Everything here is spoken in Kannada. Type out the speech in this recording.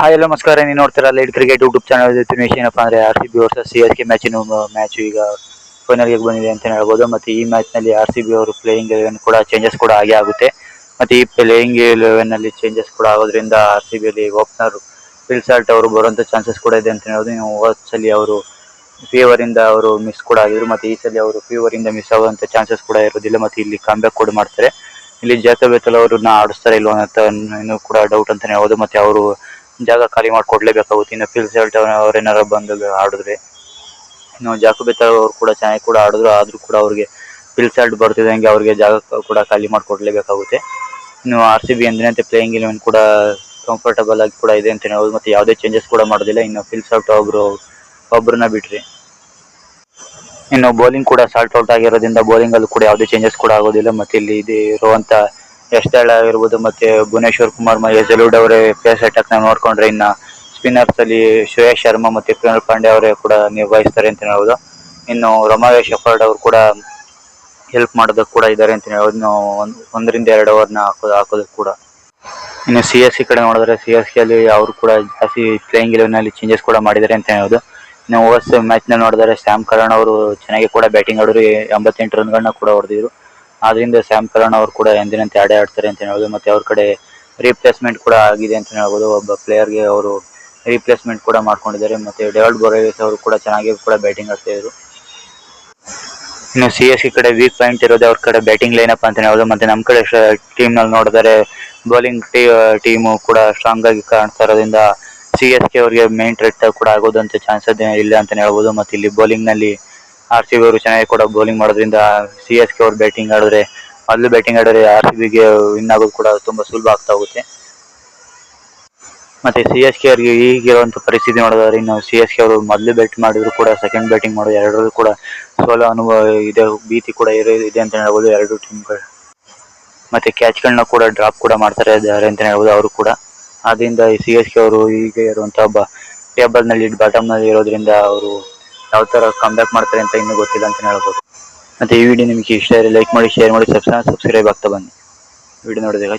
ಹಾಯ್ ಎಲ್ಲ ನಮಸ್ಕಾರ. ನೀವು ನೋಡ್ತೀರಾ ಲೈಟ್ ಕ್ರಿಕೆಟ್ ಯೂಟ್ಯೂಬ್ ಚಾನಲ್ ವಿಷಯ ಏನಪ್ಪ ಅಂದರೆ R C B versus C S K ಮ್ಯಾಚಿನ match ಈಗ ಫೈನಲ್ಗೆ ಬಂದಿದೆ ಅಂತ ಹೇಳ್ಬೋದು. ಮತ್ತು ಈ ಮ್ಯಾಚ್ನಲ್ಲಿ ಆರ್ ಸಿ ಬಿ ಅವರು ಪ್ಲೇಯಿಂಗ್ ಎಲೆವೆನ್ ಕೂಡ ಚೇಂಜಸ್ ಕೂಡ ಆಗೇ ಆಗುತ್ತೆ. ಮತ್ತು ಈ ಪ್ಲೇಯಿಂಗ್ ಎಲೆವೆನ್ನಲ್ಲಿ ಚೇಂಜಸ್ ಕೂಡ ಆಗೋದ್ರಿಂದ ಆರ್ ಸಿ ಬಿಯಲ್ಲಿ ಓಪನರ್ ಫಿಲ್ಸಾಲ್ಟ್ ಅವರು ಬರುವಂಥ ಚಾನ್ಸಸ್ ಕೂಡ ಇದೆ ಅಂತ ಹೇಳ್ಬೋದು. ನೀವು ಸಲ ಅವರು ಫೀವರಿಂದ ಅವರು ಮಿಸ್ ಕೂಡ ಆಗಿದ್ರು. ಮತ್ತು ಈ ಸಲ ಅವರು ಫೀವರಿಂದ ಮಿಸ್ ಆಗುವಂಥ ಚಾನ್ಸಸ್ ಕೂಡ ಇರೋದಿಲ್ಲ. ಮತ್ತು ಇಲ್ಲಿ ಕಾಂಬ್ಯಾಕ್ ಕೂಡ ಮಾಡ್ತಾರೆ. ಇಲ್ಲಿ ಜಾಕಬ್ ಅವರು ಅವ್ರನ್ನ ಆಡಿಸ್ತಾರೆ ಇಲ್ವ ಅಂತ ಇನ್ನೂ ಕೂಡ ಡೌಟ್ ಅಂತಾನೆ ಹೇಳ್ಬೋದು. ಮತ್ತೆ ಅವರು ಜಾಗ ಖಾಲಿ ಮಾಡಿಕೊಡ್ಲೇಬೇಕಾಗುತ್ತೆ ಇನ್ನು ಫಿಲ್ ಸೆಲ್ಟ್ ಅವ್ರೇನಾರ ಬಂದು ಆಡಿದ್ರೆ. ಇನ್ನು ಜಾಕು ಬೆತ್ತಲ್ ಅವರು ಕೂಡ ಚೆನ್ನಾಗಿ ಕೂಡ ಆಡಿದ್ರು, ಆದರೂ ಕೂಡ ಅವ್ರಿಗೆ ಫಿಲ್ ಸೆಲ್ಟ್ ಬರ್ತಿದ್ದಂಗೆ ಅವ್ರಿಗೆ ಜಾಗ ಕೂಡ ಖಾಲಿ ಮಾಡಿಕೊಡ್ಲೇಬೇಕಾಗುತ್ತೆ. ಇನ್ನು ಆರ್ ಸಿ ಬಿ ಎಂದಿನಂತೆ ಪ್ಲೇಯಿಂಗ್ ಇಲೆವೆನ್ ಕೂಡ ಕಂಫರ್ಟಬಲ್ ಆಗಿ ಕೂಡ ಇದೆ ಅಂತ ಹೇಳ್ಬೋದು. ಮತ್ತೆ ಯಾವುದೇ ಚೇಂಜಸ್ ಕೂಡ ಮಾಡೋದಿಲ್ಲ. ಇನ್ನು ಫಿಲ್ ಸೆಲ್ಟ್ ಒಬ್ರು, ಒಬ್ರನ್ನ ಬಿಟ್ರಿ. ಇನ್ನು ಬೌಲಿಂಗ್ ಕೂಡ ಸಾಲ್ಟ್ ಔಟ್ ಆಗಿರೋದ್ರಿಂದ ಬೌಲಿಂಗ್ ಅಲ್ಲೂ ಕೂಡ ಯಾವುದೇ ಚೇಂಜಸ್ ಕೂಡ ಆಗೋದಿಲ್ಲ. ಮತ್ತೆ ಇಲ್ಲಿ ಇದೆ ಇರುವಂತ ಎಷ್ಟೆಲ್ಲ ಆಗಿರ್ಬೋದು ಮತ್ತೆ ಭುವನೇಶ್ವರ್ ಕುಮಾರ್ ಜಲೂಡ್ ಅವರೇ ಪೇಸ್ ಅಟ್ಯಾಕ್ನ ನೋಡ್ಕೊಂಡ್ರೆ ಇನ್ನ ಸ್ಪಿನ್ನರ್ಸ್ ಅಲ್ಲಿ ಶ್ರೇಯಸ್ ಶರ್ಮಾ ಮತ್ತೆ ಪ್ರಣಲ್ ಪಾಂಡೆ ಅವರೇ ಕೂಡ ನಿರ್ವಹಿಸ್ತಾರೆ ಅಂತ ಹೇಳ್ಬೋದು. ಇನ್ನು ರಮಾವೇಶ್ ಅಫರ್ಡ್ ಅವರು ಕೂಡ ಹೆಲ್ಪ್ ಮಾಡೋದಕ್ಕೆ ಕೂಡ ಇದ್ದಾರೆ ಅಂತ ಹೇಳೋದು ಇನ್ನು ಒಂದ್- ಒಂದರಿಂದ ಎರಡು ಓವರ್ನ ಹಾಕೋದು ಹಾಕೋದಕ್ಕೆ ಕೂಡ. ಇನ್ನು ಸಿ ಎಸ್ ಸಿ ಕಡೆ ನೋಡಿದ್ರೆ ಸಿ ಎಸ್ ಕೆ ಅಲ್ಲಿ ಅವರು ಕೂಡ ಜಾಸ್ತಿ ಪ್ಲೇಯಿಂಗ್ ಇಲೆವೆನ್ ಅಲ್ಲಿ ಚೇಂಜಸ್ ಕೂಡ ಮಾಡಿದ್ದಾರೆ ಅಂತ ಹೇಳ್ಬೋದು. ಇನ್ನು ಓವರ್ಸ್ ಮ್ಯಾಚ್ನಲ್ಲಿ ನೋಡಿದ್ರೆ ಶ್ಯಾಮ್ ಕರಣ್ ಅವರು ಚೆನ್ನಾಗಿ ಕೂಡ ಬ್ಯಾಟಿಂಗ್ ಆಡಿದ್ರು. ಎಂಬತ್ತೆಂಟು ರನ್ಗಳನ್ನ ಕೂಡ ಹೊಡೆದಿದ್ರು. ಆದ್ರಿಂದ ಸ್ಯಾಮ್ ಕರಣ್ ಅವರು ಕೂಡ ಎಂದಿನಂತೆ ಆಡೇ ಆಡ್ತಾರೆ ಅಂತ ಹೇಳ್ಬೋದು. ಮತ್ತೆ ಅವ್ರ ಕಡೆ ರೀಪ್ಲೇಸ್ಮೆಂಟ್ ಕೂಡ ಆಗಿದೆ ಅಂತ ಹೇಳ್ಬೋದು. ಒಬ್ಬ ಪ್ಲೇಯರ್ಗೆ ಅವರು ರೀಪ್ಲೇಸ್ಮೆಂಟ್ ಕೂಡ ಮಾಡ್ಕೊಂಡಿದ್ದಾರೆ. ಮತ್ತೆ ಡೆವಲ್ಡ್ ಬೋರೇಸ್ ಅವರು ಕೂಡ ಚೆನ್ನಾಗಿ ಕೂಡ ಬ್ಯಾಟಿಂಗ್ ಆಡ್ತಾ ಇದ್ರು. ಇನ್ನು ಸಿ ಎಸ್ ಸಿ ಕಡೆ ವೀಕ್ ಪಾಯಿಂಟ್ ಇರೋದು ಅವ್ರ ಕಡೆ ಬ್ಯಾಟಿಂಗ್ ಲೈನಪ್ ಅಂತ ಹೇಳ್ಬೋದು. ಮತ್ತೆ ನಮ್ಮ ಕಡೆ ಟೀಮ್ನಲ್ಲಿ ನೋಡಿದರೆ ಬೌಲಿಂಗ್ ಟೀಮ್ ಕೂಡ ಸ್ಟ್ರಾಂಗ್ ಆಗಿ ಕಾಣ್ತಾ ಇರೋದ್ರಿಂದ ಸಿ ಎಸ್ ಕೆ ಅವರಿಗೆ ಮೇನ್ ಥ್ರೆಟ್ ಕೂಡ ಆಗೋದಂತ ಚಾನ್ಸ್ ಇಲ್ಲ ಅಂತ ಹೇಳ್ಬೋದು. ಮತ್ತೆ ಇಲ್ಲಿ ಬೌಲಿಂಗ್ನಲ್ಲಿ ಆರ್ ಸಿ ಬಿ ಅವರು ಚೆನ್ನಾಗಿ ಕೂಡ ಬೌಲಿಂಗ್ ಮಾಡೋದ್ರಿಂದ ಸಿ ಎಸ್ ಕೆ ಅವರು ಬ್ಯಾಟಿಂಗ್ ಆಡಿದ್ರೆ ಮೊದಲು ಬ್ಯಾಟಿಂಗ್ ಆಡಿದ್ರೆ ಆರ್ ಸಿ ಬಿಗೆ ವಿನ್ ಆಗೋದು ಕೂಡ ತುಂಬಾ ಸುಲಭ ಆಗ್ತಾ ಹೋಗುತ್ತೆ. ಮತ್ತೆ ಸಿ ಎಸ್ ಕೆ ಅವರಿಗೆ ಈಗಿರುವಂತ ಪರಿಸ್ಥಿತಿ ನೋಡಿದ್ರೆ ಇನ್ನು ಸಿ ಎಸ್ ಕೆ ಅವರು ಮೊದಲು ಬ್ಯಾಟ್ ಮಾಡಿದ್ರು ಕೂಡ ಸೆಕೆಂಡ್ ಬ್ಯಾಟಿಂಗ್ ಮಾಡೋದು ಎರಡರಲ್ಲೂ ಕೂಡ ಸೋಲ ಅನುಭವ ಇದೆ, ಭೀತಿ ಕೂಡ ಇದೆ ಅಂತ ಹೇಳ್ಬೋದು ಎರಡು ಟೀಮ್ಗಳು ಮತ್ತೆ ಕ್ಯಾಚ್ಗಳನ್ನ ಕೂಡ ಡ್ರಾಪ್ ಕೂಡ ಮಾಡ್ತಾರೆ ಅಂತ ಹೇಳ್ಬೋದು ಅವರು ಕೂಡ. ಆದ್ರಿಂದ ಸಿ ಎಸ್ ಕೆ ಅವರು ಈಗ ಇರುವಂತಹ ಟೇಬಲ್ನಲ್ಲಿ ಬಾಟಮ್ನಲ್ಲಿ ಇರೋದ್ರಿಂದ ಅವರು ಯಾವ ತರ ಬ್ಯಾಕ್ ಮಾಡ್ತಾರೆ ಅಂತ ಇನ್ನೂ ಗೊತ್ತಿಲ್ಲ ಅಂತ ಹೇಳ್ಬೋದು. ಮತ್ತೆ ಈ ವಿಡಿಯೋ ನಿಮಗೆ ಇಷ್ಟ ಲೈಕ್ ಮಾಡಿ ಶೇರ್ ಮಾಡಿ ಸಬ್ಸ್ಕ್ರೈಬ್ ಆಗ್ತಾ ಬನ್ನಿ. ವಿಡಿಯೋ ನೋಡಿದಾಗ